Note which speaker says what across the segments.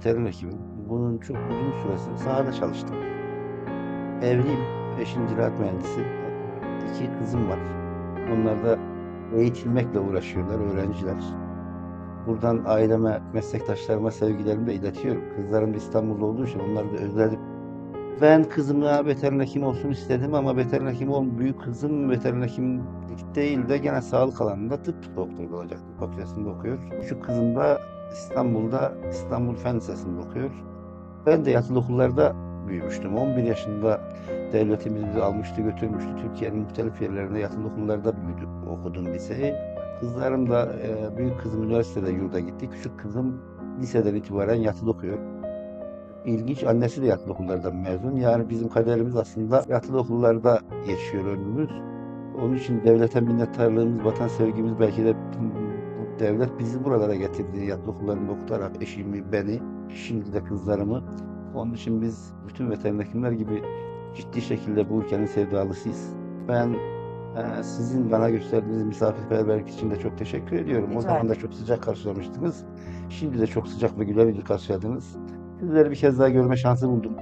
Speaker 1: yıllık veterin hekimim. Bunun çok uzun süresi sahada çalıştım. Evliyim. Eşim ziraat mühendisi. İki kızım var. Onlar da eğitilmekle uğraşıyorlar, öğrenciler. Buradan aileme, meslektaşlarıma sevgilerimi de iletiyorum. Kızlarım da İstanbul'da olduğu için onları da özledim. Ben kızımla veteriner hekim olsun istedim ama veteriner hekim ol, büyük kızım veteriner hekim değil de gene sağlık alanında tıp doktoru olacak. Tıp fakültesinde okuyor. Şu kızım da İstanbul'da İstanbul Fen Lisesi'nde okuyor. Ben de yatılı okullarda büyümüştüm. 11 yaşında devletimiz bizi almıştı, götürmüştü. Türkiye'nin muhtelif yerlerinde yatılı okullarda büyüdüm, okudum liseyi. Kızlarım da, e, büyük kızım üniversitede yurda gitti. Küçük kızım liseden itibaren yatılı okuyor. İlginç, annesi de yatılı okullardan mezun. Yani bizim kaderimiz aslında yatılı okullarda geçiyor önümüz. Onun için devlete minnettarlığımız, vatan sevgimiz belki de devlet bizi buralara getirdi. Yatılı okullarında okutarak eşimi, beni, şimdi de kızlarımı. Onun için biz bütün veteriner gibi ciddi şekilde bu ülkenin sevdalısıyız. Ben e, sizin bana gösterdiğiniz misafirperverlik için de çok teşekkür ediyorum. O
Speaker 2: Rica
Speaker 1: zaman da çok sıcak karşılamıştınız. Şimdi de çok sıcak ve güler yüzlü karşıladınız. Sizleri bir kez daha görme şansı buldum.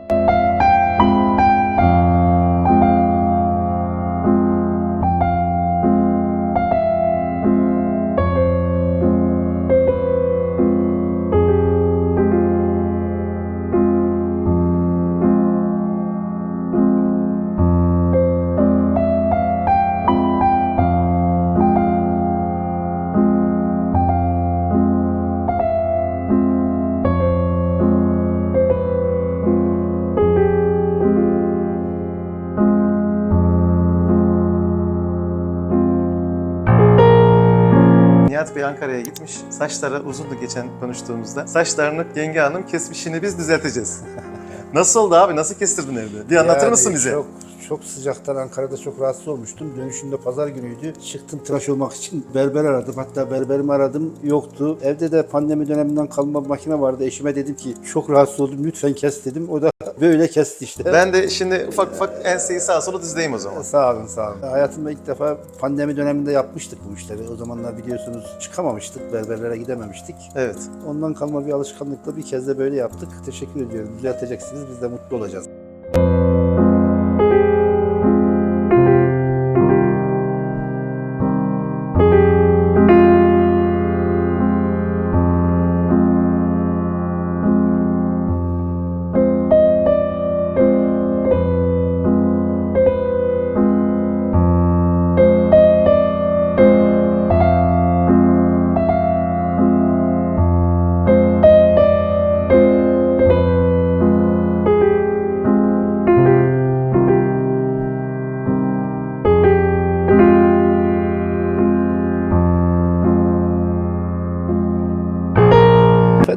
Speaker 3: Nihat Bey Ankara'ya gitmiş. Saçları uzundu geçen konuştuğumuzda. Saçlarını yenge hanım kesmiş. Şimdi biz düzelteceğiz. Nasıl oldu abi? Nasıl kestirdin evde? Bir anlatır mısın bize?
Speaker 4: Çok, çok sıcaktan Ankara'da çok rahatsız olmuştum. Dönüşünde pazar günüydü. Çıktım tıraş olmak için berber aradım. Hatta berberimi aradım yoktu. Evde de pandemi döneminden kalma bir makine vardı. Eşime dedim ki çok rahatsız oldum lütfen kes dedim. O da böyle kesti işte.
Speaker 3: Ben de şimdi ufak ufak enseyi sağa sola düzleyeyim o zaman.
Speaker 4: Sağ olun sağ olun. Hayatımda ilk defa pandemi döneminde yapmıştık bu işleri. O zamanlar biliyorsunuz çıkamamıştık. Berberlere gidememiştik.
Speaker 3: Evet.
Speaker 4: Ondan kalma bir alışkanlıkla bir kez de böyle yaptık. Teşekkür ediyorum. Düzelteceksiniz. Biz de mutlu olacağız.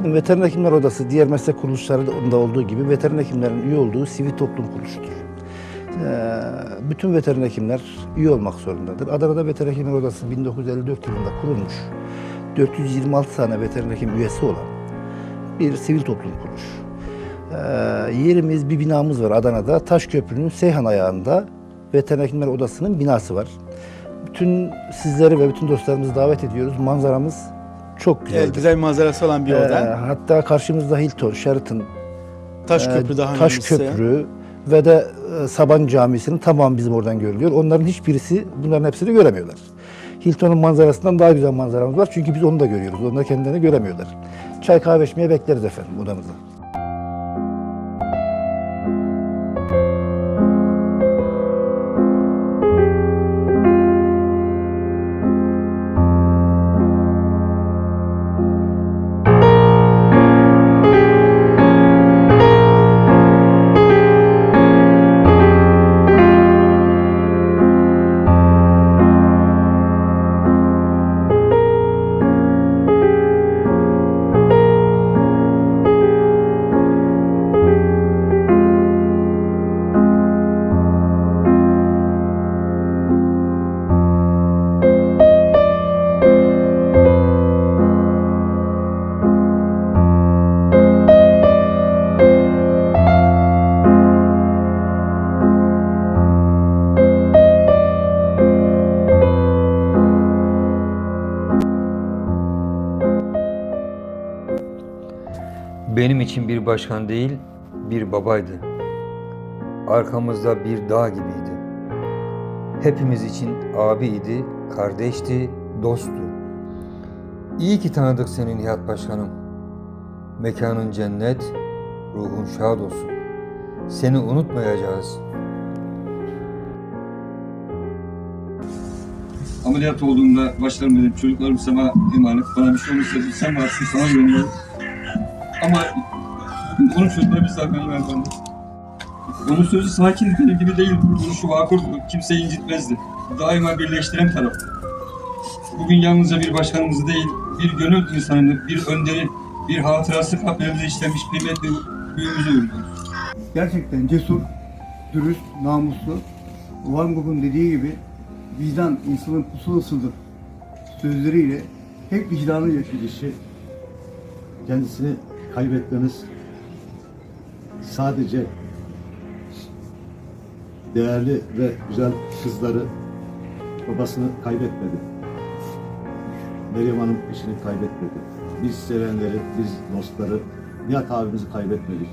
Speaker 4: Efendim Veteriner Hekimler Odası diğer meslek kuruluşlarında olduğu gibi veteriner hekimlerin üye olduğu sivil toplum kuruluşudur. Ee, bütün veteriner hekimler üye olmak zorundadır. Adana'da Veteriner Hekimler Odası 1954 yılında kurulmuş. 426 tane veteriner hekim üyesi olan bir sivil toplum kuruluşu. Ee, yerimiz, bir binamız var Adana'da. Taşköprü'nün Seyhan ayağında Veteriner Hekimler Odası'nın binası var. Bütün sizleri ve bütün dostlarımızı davet ediyoruz. Manzaramız çok güzeldir.
Speaker 5: Evet, güzel manzarası olan bir
Speaker 4: Ee,
Speaker 5: oda.
Speaker 4: hatta karşımızda Hilton, Sheraton,
Speaker 5: Taş
Speaker 4: e,
Speaker 5: köprü daha
Speaker 4: Taş. Köprü ve de e, Saban Camisi'nin tamamı bizim oradan görülüyor. Onların hiçbirisi bunların hepsini göremiyorlar. Hilton'un manzarasından daha güzel manzaramız var çünkü biz onu da görüyoruz. Onlar kendilerini göremiyorlar. Çay kahve içmeye bekleriz efendim odamıza.
Speaker 2: Benim için bir başkan değil, bir babaydı. Arkamızda bir dağ gibiydi. Hepimiz için abiydi, kardeşti, dosttu. İyi ki tanıdık seni Nihat Başkanım. Mekanın cennet, ruhun şad olsun. Seni unutmayacağız.
Speaker 6: ameliyat olduğumda başlarım dedim çocuklarım sana emanet bana bir şey olursa sen varsın sana güveniyorum. Ama çocukları biz zaten efendim. Onun sözü sakin benim gibi değil. Duruşu vakurdu. Kimseyi incitmezdi. Daima birleştiren taraf. Bugün yalnızca bir başkanımızı değil, bir gönül insanını, bir önderi, bir hatırası kalplerimize işlemiş kıymetli büyüğümüzü uğurluyoruz.
Speaker 5: Gerçekten cesur, dürüst, namuslu. Van Gogh'un dediği gibi vicdan insanın pusulasıdır sözleriyle hep vicdanı
Speaker 7: kişi kendisini kaybetmemiz sadece değerli ve güzel kızları babasını kaybetmedi. Meryem Hanım eşini kaybetmedi. Biz sevenleri, biz dostları, Nihat abimizi kaybetmedik.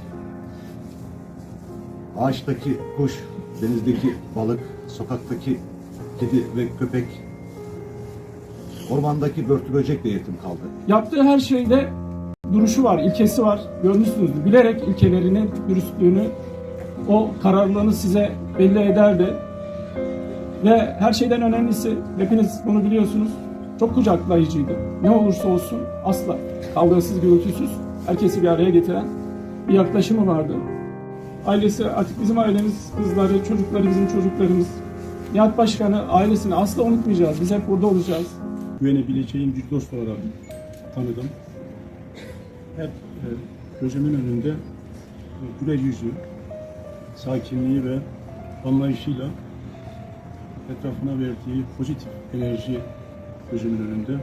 Speaker 7: Ağaçtaki kuş, denizdeki balık, sokaktaki kedi ve köpek, ormandaki börtü böcek de yetim kaldı.
Speaker 8: Yaptığı her şeyde duruşu var, ilkesi var. Görmüşsünüzdür. Bilerek ilkelerini, dürüstlüğünü, o kararlılığını size belli ederdi. Ve her şeyden önemlisi, hepiniz bunu biliyorsunuz, çok kucaklayıcıydı. Ne olursa olsun asla kavgasız, gürültüsüz, herkesi bir araya getiren bir yaklaşımı vardı. Ailesi artık bizim ailemiz, kızları, çocukları bizim çocuklarımız. Nihat Başkanı ailesini asla unutmayacağız. Biz hep burada olacağız.
Speaker 9: güvenebileceğim bir dost olarak tanıdım. Hep e, gözümün önünde e, güler yüzü, sakinliği ve anlayışıyla etrafına verdiği pozitif enerji gözümün önünde.